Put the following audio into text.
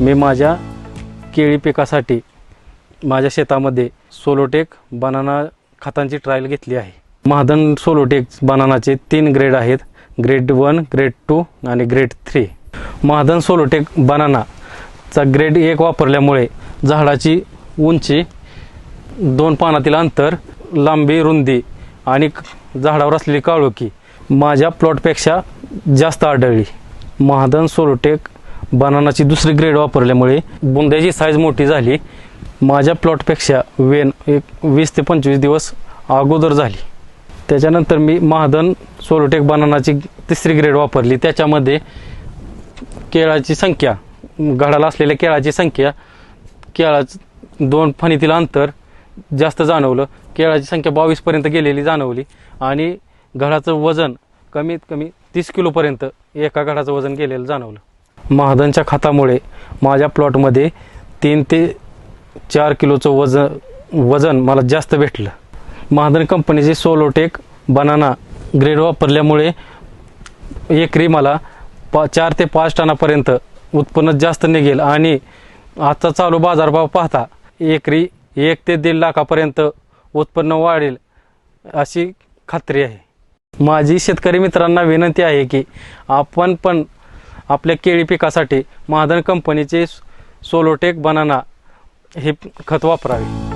मी माझ्या केळी पिकासाठी माझ्या शेतामध्ये सोलोटेक बनाना खतांची ट्रायल घेतली आहे. महादन सोलोटेक बनानाचे तीन ग्रेड आहेत. ग्रेड वन ग्रेड टू आणि ग्रेड थ्री महादन सोलोटेक बनानाचा ग्रेड एक वापरल्यामुळे झाडाची उंची दोन पानातील अंतर लांबी रुंदी आणि झाडावर असलेली काळोखी माझ्या प्लॉटपेक्षा जास्त आढळली. महादन सोलोटेक बनानाची दुसरी ग्रेड वापरल्यामुळे बुंद्याची साईज मोठी झाली. माझ्या प्लॉटपेक्षा वेन एक वीस ते पंचवीस दिवस अगोदर झाली. त्याच्यानंतर मी महादन सोलोटेक बनानाची तिसरी ग्रेड वापरली. त्याच्यामध्ये केळाची संख्या घडाला असलेल्या केळाची संख्या केळाचं दोन फणीतील अंतर जास्त जाणवलं. केळाची संख्या बावीसपर्यंत गेलेली जाणवली आणि घडाचं वजन कमीत कमी तीस किलोपर्यंत एका घडाचं वजन गेलेलं जाणवलं. महादनच्या खतामुळे माझ्या प्लॉटमध्ये तीन ते चार किलोचं वजन वजन मला जास्त भेटलं. महादन कंपनीचे सोलोटेक बनाना ग्रेड वापरल्यामुळे एकरी मला पा चार ते पाच टनापर्यंत उत्पन्न जास्त निघेल आणि आजचा चालू बाजारभाव पाहता एकरी एक ते दीड लाखापर्यंत उत्पन्न वाढेल अशी खात्री आहे. माझी शेतकरी मित्रांना विनंती आहे की आपण पण आपल्या केळी पिकासाठी महादन कंपनीचे सोलोटेक बनाना हे खत वापरावे.